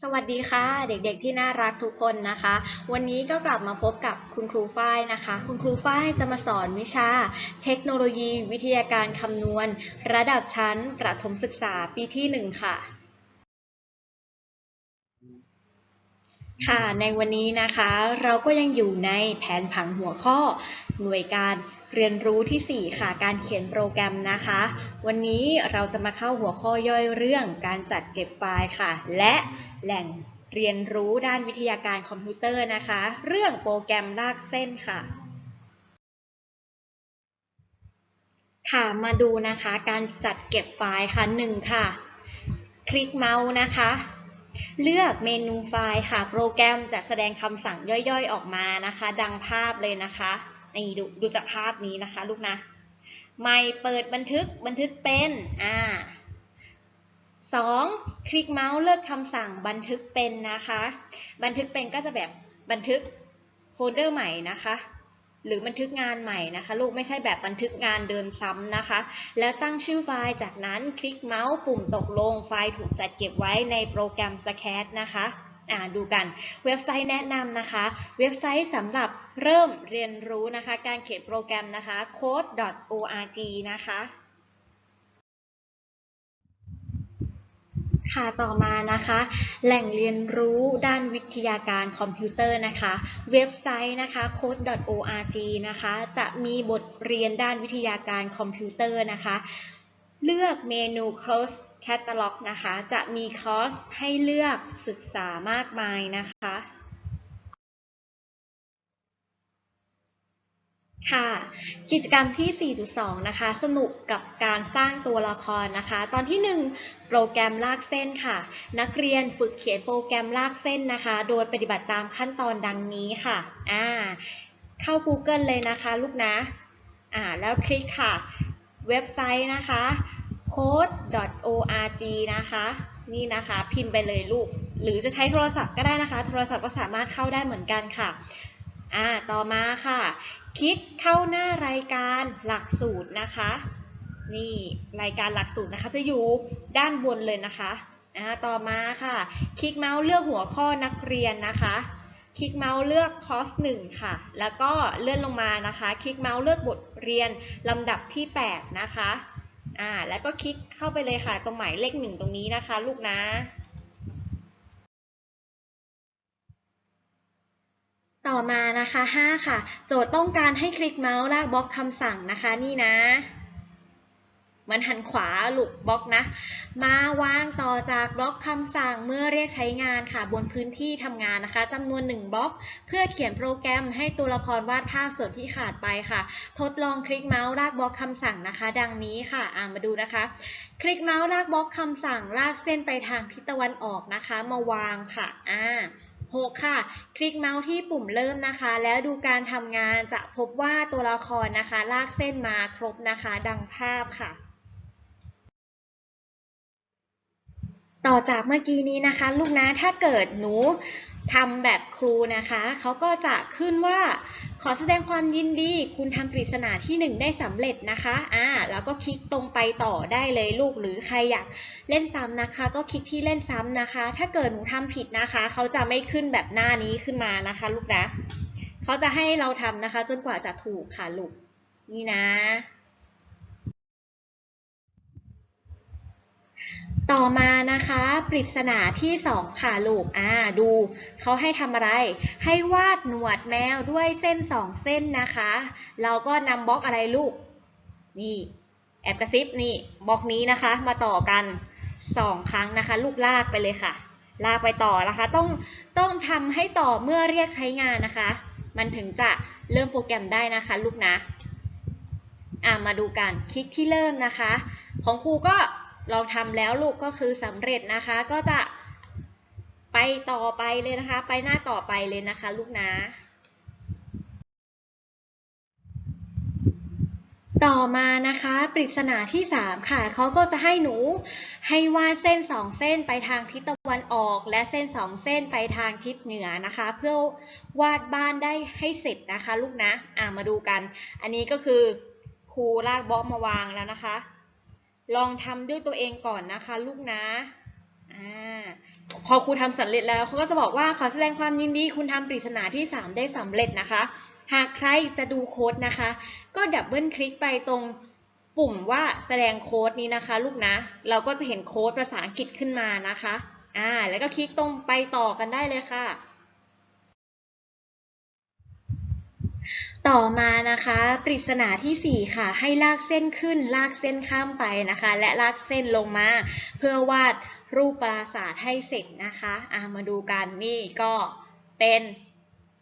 สวัสดีค่ะ เด็กๆที่น่ารักทุกคนนะคะ วันนี้ก็กลับมาพบกับคุณครูฝ้ายนะคะ คุณครูฝ้ายจะมาสอนวิชา เทคโนโลยี วิทยาการคำนวณ ระดับชั้นประถมศึกษาปีที่ 1 ค่ะค่ะในวันนี้นะคะ เราก็ยังอยู่ในแผนผังหัวข้อหน่วยการ เรียนรู้ที่ 4 ค่ะ การเขียนโปรแกรมนะคะ วันนี้เราจะมาเข้าหัวข้อย่อยเรื่องการจัดเก็บไฟล์ค่ะ และแหล่งเรียนรู้ด้านวิทยาการคอมพิวเตอร์นะคะ เรื่องโปรแกรมลากเส้นค่ะ ค่ะมาดูนะคะ การจัดเก็บไฟล์ค่ะ 1 ค่ะ คลิกเมาส์นะคะเลือกเมนูไฟล์ค่ะ โปรแกรมจะแสดงคำสั่งย่อยๆ ออกมานะคะ ดังภาพเลยนะคะ นี่ดูดูจากภาพนี้นะคะลูกนะ ไม่เปิดบันทึกบันทึกเป็นอ่าสองคลิกเมาส์เลือกคำสั่งบันทึกเป็นนะคะ บันทึกเป็นก็จะแบบบันทึกโฟลเดอร์ใหม่นะคะ หรือบันทึกงานใหม่นะคะ ลูกไม่ใช่แบบบันทึกงานเดิมซ้ำนะคะ แล้วตั้งชื่อไฟล์จากนั้นคลิกเมาส์ปุ่มตกลงไฟล์ถูกจัดเก็บไว้ในโปรแกรม Scat นะคะอ่าดูกันเว็บไซต์แนะนำนะคะ เว็บไซต์สำหรับ เริ่มเรียนรู้นะคะการเขียนโปรแกรมนะคะ code.org นะคะค่ะต่อมานะคะ แหล่งเรียนรู้ด้านวิทยาการคอมพิวเตอร์นะคะ เว็บไซต์นะคะ code.org นะคะ จะมีบทเรียนด้านวิทยาการคอมพิวเตอร์นะคะ เลือกเมนู Close Catalog นะคะ จะมีคอร์สให้เลือกศึกษามากมายนะคะ ค่ะกิจกรรมที่ 4.2 นะคะ สนุกกับการสร้างตัวละครนะคะ ตอนที่ 1 โปรแกรมลากเส้นค่ะ นักเรียนฝึกเขียนโปรแกรมลากเส้นนะคะ โดยปฏิบัติตามขั้นตอนดังนี้ค่ะอ่าเข้า Google เลยนะคะ ลูกนะอ่าแล้วคลิกค่ะ เว็บไซต์นะคะ code.org นะคะ นี่นะคะ พิมพ์ไปเลยลูก หรือจะใช้โทรศัพท์ก็ได้นะคะ โทรศัพท์ก็สามารถเข้าได้เหมือนกันค่ะอ่าต่อมาค่ะ คลิกเข้าหน้ารายการหลักสูตรนะคะ นี่รายการหลักสูตรนะคะจะอยู่ด้านบนเลยนะคะอ่าต่อมาค่ะ คลิกเมาส์เลือกหัวข้อนักเรียนนะคะ คลิกเมาส์เลือกคอร์สหนึ่งค่ะ แล้วก็เลื่อนลงมานะคะ คลิกเมาส์เลือกบทเรียนลำดับที่ 8 นะคะอ่าแล้วก็คลิกเข้าไปเลยค่ะ ตรงหมายเลขหนึ่งตรงนี้นะคะ ลูกนะ ต่อมานะคะ 5 ค่ะ โจทย์ต้องการให้คลิกเมาส์ลากบล็อกคำสั่งนะคะนี่นะ มันหันขวาลูกบล็อกนะ มาวางต่อจากบล็อกคำสั่งเมื่อเรียกใช้งานค่ะ บนพื้นที่ทำงานนะคะจำนวน 1 บล็อก เพื่อเขียนโปรแกรมให้ตัวละครวาดภาพส่วนที่ขาดไปค่ะ ทดลองคลิกเมาส์ลากบล็อกคำสั่งนะคะ ดังนี้ค่ะอ่ามาดูนะคะ คลิกเมาส์ลากบล็อกคำสั่งลากเส้นไปทางทิศตะวันออกนะคะ มาวางค่ะอ่า 6 ค่ะ คลิกเมาส์ที่ปุ่มเริ่มนะคะ แล้วดูการทำงานจะพบว่าตัวละครนะคะ ลากเส้นมาครบนะคะ ดังภาพค่ะต่อจากเมื่อกี้นี้นะคะ ลูกนะถ้าเกิดหนูทำแบบครูนะคะ เขาก็จะขึ้นว่า ขอแสดงความยินดี คุณทำปริศนาที่ 1 ได้สำเร็จนะคะ อ่า แล้วก็คลิกตรงไปต่อได้เลยลูก หรือใครอยากเล่นซ้ำนะคะ ก็คลิกที่เล่นซ้ำนะคะ ถ้าเกิดหนูทำผิดนะคะ เขาจะไม่ขึ้นแบบหน้านี้ขึ้นมานะคะ ลูกนะ เขาจะให้เราทำนะคะ จนกว่าจะถูกค่ะลูก นี่นะ ต่อมานะคะปริศนาที่ 2 ค่ะลูกอ่าดูเขาให้ทำอะไร ให้วาดหนวดแมวด้วยเส้น 2 เส้นนะคะ เราก็นำบล็อกอะไรลูก นี่แอบกระซิบนี่บล็อกนี้นะคะ มาต่อกัน 2 ครั้งนะคะ ลูกลากไปเลยค่ะ ลากไปต่อนะคะ ต้องต้องทำให้ต่อเมื่อเรียกใช้งานนะคะ มันถึงจะเริ่มโปรแกรมได้นะคะ ลูกนะอ่ามาดูกันคลิกที่เริ่มนะคะ ของครูก็ เราทำแล้วลูกก็คือสำเร็จนะคะ ก็จะไปต่อไปเลยนะคะ ไปหน้าต่อไปเลยนะคะ ลูกนะต่อมานะคะปริศนาที่ 3 ค่ะเขาก็จะให้หนูให้วาดเส้น 2 เส้นไปทางทิศตะวันออก และเส้น 2 เส้นไปทางทิศเหนือนะคะ เพื่อวาดบ้านได้ให้เสร็จนะคะ ลูกนะอ่ามาดูกัน อันนี้ก็คือครูลากบล็อกมาวางแล้วนะคะ ลองทำด้วยตัวเองก่อนนะคะ ลูกนะอ่าพอครูทำสำเร็จแล้วเขาก็จะบอกว่าขอแสดงความยินดีคุณทำปริศนาที่ 3 ได้สำเร็จนะคะ หากใครจะดูโค้ดนะคะ ก็ดับเบิลคลิกไปตรงปุ่มว่าแสดงโค้ดนี้นะคะ ลูกนะ เราก็จะเห็นโค้ดภาษาอังกฤษขึ้นมานะคะอ่าแล้วก็คลิกตรงไปต่อกันได้เลยค่ะ ต่อมานะคะ ปริศนาทีสี่ 4 ค่ะ ให้ลากเส้นขึ้น ลากเส้นข้ามไปนะคะ และลากเส้นลงมา เพื่อวาดรูปปราสาทให้เสร็จนะคะอ่ามาดูกันนี่ก็เป็น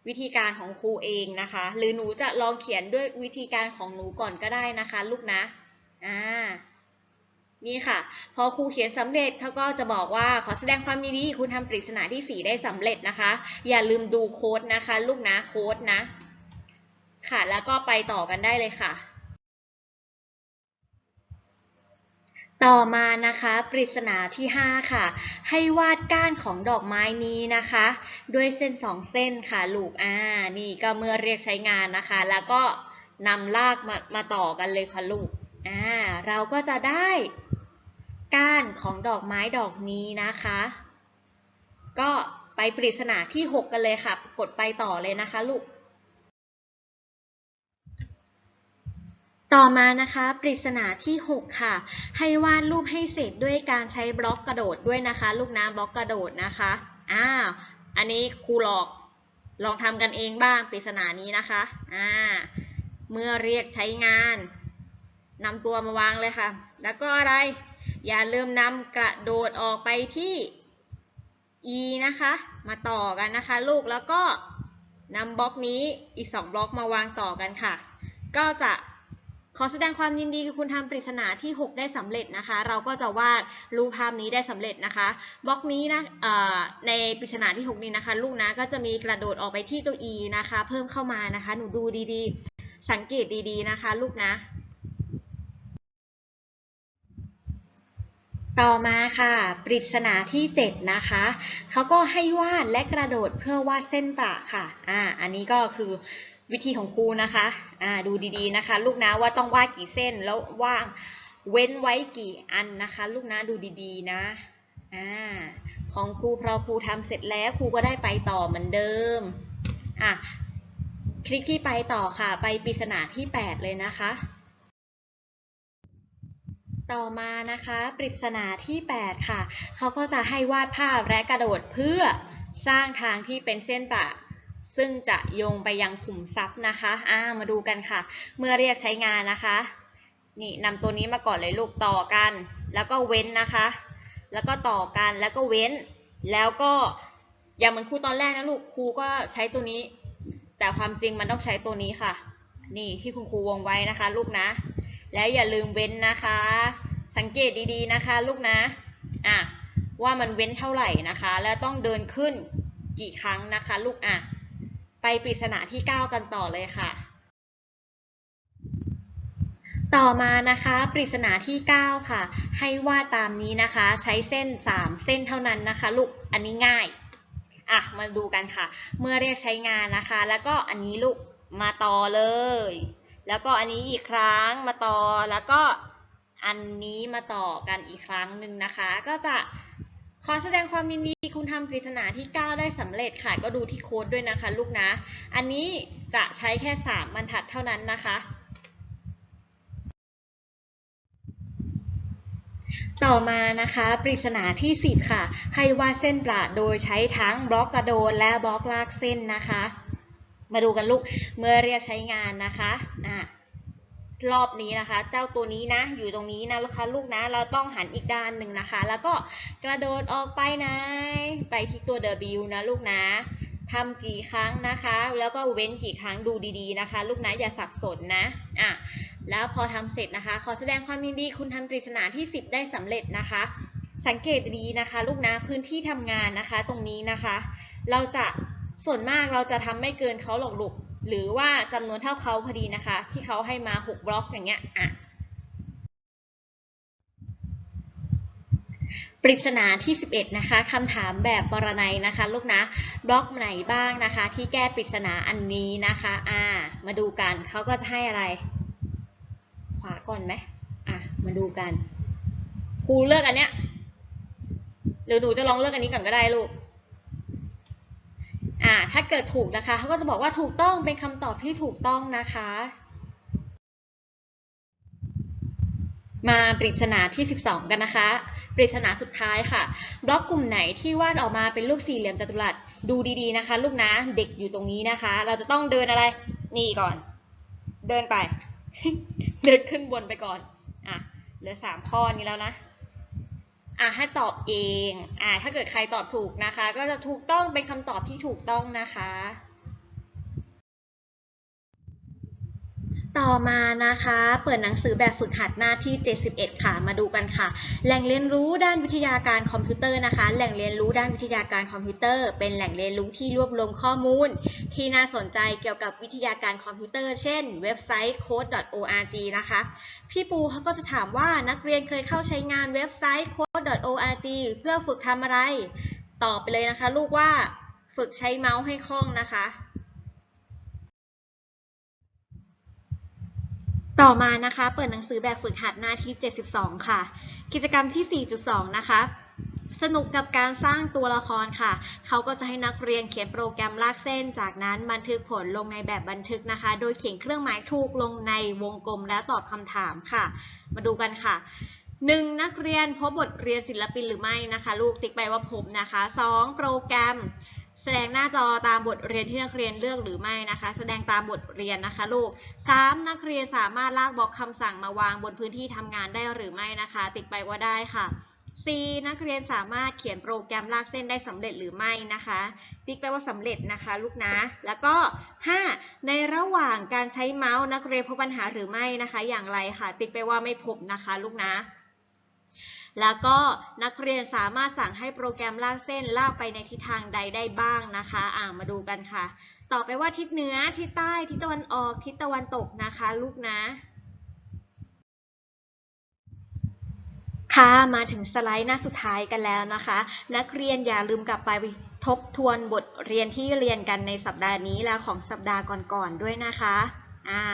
วิธีการของครูเองนะคะ หรือหนูจะลองเขียนด้วยวิธีการของหนูก่อนก็ได้นะคะ ลูกนะอ่านี่ค่ะ พอครูเขียนสำเร็จเขาก็จะบอกว่าขอแสดงความยินดีคุณทำปริศนาทีสี่4 ได้สำเร็จนะคะ อย่าลืมดูโค้ดนะคะ ลูกนะโค้ดนะ ค่ะ แล้วก็ไปต่อกันได้เลยค่ะ ต่อมานะคะปริศนาที่ 5 ค่ะ ให้วาดก้านของดอกไม้นี้นะคะ ด้วยเส้น 2 เส้นค่ะ ลูกอ่านี่ก็เมื่อเรียกใช้งานนะคะ แล้วก็นำลากมามาต่อกันเลยค่ะลูกอ่าเราก็จะได้ก้านของดอกไม้ดอกนี้นะคะ ก็ไปปริศนาที่ 6 กันเลยค่ะ กดไปต่อเลยนะคะลูก ต่อมานะคะปริศนาที่ 6 ค่ะ ให้วาดรูปให้เสร็จด้วยการใช้บล็อกกระโดดด้วยนะคะ ลูกนะบล็อกกระโดดนะคะอ้าวอันนี้ครูหลอกลองทำกันเองบ้างปริศนานี้นะคะอ่าเมื่อเรียกใช้งานนำตัวมาวางเลยค่ะ แล้วก็อะไร อย่าลืมนำกระโดดออกไปที่ e นะคะ มาต่อกันนะคะ ลูกแล้วก็นำบล็อกนี้อีก 2 บล็อกมาวางต่อกันค่ะ ก็จะ ขอแสดงความยินดีกับคุณทำปริศนาที่ 6 ได้สำเร็จนะคะ เราก็จะวาดรูปภาพนี้ได้สำเร็จนะคะบล็อกนี้นะในปริศนาที่ 6 นี้นะคะ ลูกนะก็จะมีกระโดดออกไปที่ตัว e นะคะ เพิ่มเข้ามานะคะ หนูดูดีๆ สังเกตดีๆนะคะ ลูกนะ ต่อมาค่ะ ปริศนาที่ 7 นะคะเขาก็ให้วาดและกระโดดเพื่อวาดเส้นประค่ะอ่าอันนี้ก็คือ วิธีของครูนะคะอ่าดูดีๆนะคะ ลูกนะว่าต้องวาดกี่เส้นแล้วว่างเว้นไว้กี่อันนะคะ ลูกนะดูดีๆนะอ่าของครูพอครูทำเสร็จแล้วครูก็ได้ไปต่อเหมือนเดิมอะคลิกที่ไปต่อค่ะ ไปปริศนาที่ 8 เลยนะคะ ต่อมานะคะปริศนาที่ 8 ค่ะ เขาก็จะให้วาดภาพและกระโดดเพื่อสร้างทางที่เป็นเส้นประ ซึ่งจะโยงไปยังขุมทรัพย์นะคะอ่ามาดูกันค่ะ เมื่อเรียกใช้งานนะคะ นี่นำตัวนี้มาก่อนเลยลูกต่อกัน แล้วก็เว้นนะคะ แล้วก็ต่อกันแล้วก็เว้น แล้วก็อย่างเหมือนครูตอนแรกนะลูกครูก็ใช้ตัวนี้ แต่ความจริงมันต้องใช้ตัวนี้ค่ะ นี่ที่คุณครูวงไว้นะคะลูกนะ แล้วอย่าลืมเว้นนะคะ สังเกตดีๆนะคะ ลูกนะอะว่ามันเว้นเท่าไหร่นะคะ แล้วต้องเดินขึ้นกี่ครั้งนะคะ ลูกอะ ไปปริศนาที่ 9 กันต่อเลยค่ะ ต่อมานะคะปริศนาที่ 9 ค่ะ ให้วาดตามนี้นะคะ ใช้เส้น 3 เส้นเท่านั้นนะคะ ลูกอันนี้ง่ายอะมาดูกันค่ะ เมื่อเรียกใช้งานนะคะ แล้วก็อันนี้ลูกมาต่อเลย แล้วก็อันนี้อีกครั้งมาต่อแล้วก็อันนี้มาต่อกันอีกครั้งหนึ่งนะคะ ก็จะ ขอแสดงความยินดีคุณทำปริศนาที่ 9 ได้สำเร็จค่ะ ก็ดูที่โค้ดด้วยนะคะลูกนะ อันนี้จะใช้แค่ 3 บรรทัดเท่านั้นนะคะ ต่อมานะคะปริศนาที่ 10 ค่ะ ให้วาดเส้นประโดยใช้ทั้งบล็อกกระโดดและบล็อกลากเส้นนะคะ มาดูกันลูกเมื่อเรียกใช้งานนะคะอะ รอบนี้นะคะ เจ้าตัวนี้นะอยู่ตรงนี้นะคะลูกนะ เราต้องหันอีกด้านหนึ่งนะคะ แล้วก็กระโดดออกไปนะไปที่ตัว W นะลูกนะทำกี่ครั้งนะคะ แล้วก็เว้นกี่ครั้งดูดีๆนะคะ ลูกนะอย่าสับสนนะอะแล้วพอทำเสร็จนะคะ ขอแสดงความยินดีคุณทำปริศนาที่ 10 ได้สำเร็จนะคะ สังเกตดีนะคะ ลูกนะพื้นที่ทำงานนะคะ ตรงนี้นะคะ เราจะส่วนมากเราจะทำไม่เกินเขาหรอกลูก หรือว่าจำนวนเท่าเขาพอดีนะคะ ที่เขาให้มา 6 บล็อกอย่างเงี้ยอะปริศนาที่ 11 นะคะคำถามแบบปรนัยนะคะ ลูกนะ บล็อกไหนบ้างนะคะ ที่แก้ปริศนาอันนี้นะคะอ่ามาดูกันเขาก็จะให้อะไร ขวาก่อนไหมอะมาดูกันครูเลือกอันเนี้ยหรือหนูจะลองเลือกอันนี้ก่อนก็ได้ลูก อ่าถ้าเกิดถูกนะคะเขาก็จะบอกว่าถูกต้องเป็นคำตอบที่ถูกต้องนะคะ มาปริศนาที่ 12 กันนะคะ ปริศนาสุดท้ายค่ะบล็อกกลุ่มไหนที่วาดออกมาเป็นรูปสี่เหลี่ยมจัตุรัสดูดีๆนะคะ ลูกนะเด็กอยู่ตรงนี้นะคะ เราจะต้องเดินอะไรนี่ก่อน เดินไป เดินขึ้นบนไปก่อนอะเหลือสามข้อนี้แล้วนะ อะให้ตอบเอง อะถ้าเกิดใครตอบถูกนะคะ ก็จะถูกต้องเป็นคำตอบที่ถูกต้องนะคะ ต่อมานะคะ เปิดหนังสือแบบฝึกหัดหน้าที่ 71 ค่ะ มาดูกันค่ะ แหล่งเรียนรู้ด้านวิทยาการคอมพิวเตอร์นะคะ แหล่งเรียนรู้ด้านวิทยาการคอมพิวเตอร์ เป็นแหล่งเรียนรู้ที่รวบรวมข้อมูล ที่น่าสนใจเกี่ยวกับวิทยาการคอมพิวเตอร์ เช่น เว็บไซต์ code.org นะคะ พี่ปูเขาก็จะถามว่านักเรียนเคยเข้าใช้งานเว็บไซต์ code.org เพื่อฝึกทำอะไร ตอบไปเลยนะคะ ลูกว่าฝึกใช้เมาส์ให้คล่องนะคะ ต่อมานะคะ เปิดหนังสือแบบฝึกหัดหน้าที่ 72 ค่ะ กิจกรรมที่ 4.2 นะคะ สนุกกับการสร้างตัวละครค่ะ เขาก็จะให้นักเรียนเขียนโปรแกรมลากเส้น จากนั้นบันทึกผลลงในแบบบันทึกนะคะ โดยเขียนเครื่องหมายถูกลงในวงกลมและตอบคำถามค่ะ มาดูกันค่ะ 1. นักเรียนพบบทเรียนศิลปินหรือไม่นะคะ ลูกติ๊กไปว่าพบนะคะ 2. โปรแกรม แสดงหน้าจอตามบทเรียนที่นักเรียนเลือกหรือไม่นะคะ แสดงตามบทเรียนนะคะลูก 3. นักเรียนสามารถลากบล็อกคำสั่งมาวางบนพื้นที่ทำงานได้หรือไม่นะคะ ติ๊กไปว่าได้ค่ะ 4. นักเรียนสามารถเขียนโปรแกรมลากเส้นได้สำเร็จหรือไม่นะคะ ติ๊กไปว่าสำเร็จนะคะลูกนะ แล้วก็ 5. ในระหว่างการใช้เมาส์นักเรียนพบปัญหาหรือไม่นะคะ อย่างไรค่ะ ติ๊กไปว่าไม่พบนะคะลูกนะ แล้วก็นักเรียนสามารถสั่งให้โปรแกรมลากเส้นลากไปในทิศทางใดได้บ้างนะคะอ่ามาดูกันค่ะ ต่อไปว่าทิศเหนือทิศใต้ทิศตะวันออกทิศตะวันตกนะคะลูกนะค่ะมาถึงสไลด์หน้าสุดท้ายกันแล้วนะคะ นักเรียนอย่าลืมกลับไปทบทวนบทเรียนที่เรียนกันในสัปดาห์นี้และของสัปดาห์ก่อนๆด้วยนะคะอ่า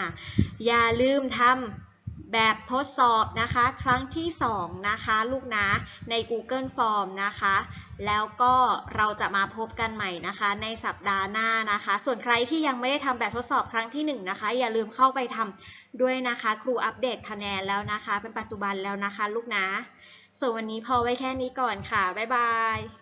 อย่าลืมทำ แบบทดสอบนะคะ ครั้งที่ 2 นะคะ ลูกนะใน Google Form นะคะ แล้วก็เราจะมาพบกันใหม่นะคะ ในสัปดาห์หน้านะคะ ส่วนใครที่ยังไม่ได้ทำแบบทดสอบครั้งที่ 1 นะคะ อย่าลืมเข้าไปทำด้วยนะคะ ครูอัปเดตคะแนนแล้วนะคะ เป็นปัจจุบันแล้วนะคะ ลูกนะ ส่วนวันนี้พอไว้แค่นี้ก่อนค่ะ บ๊ายบาย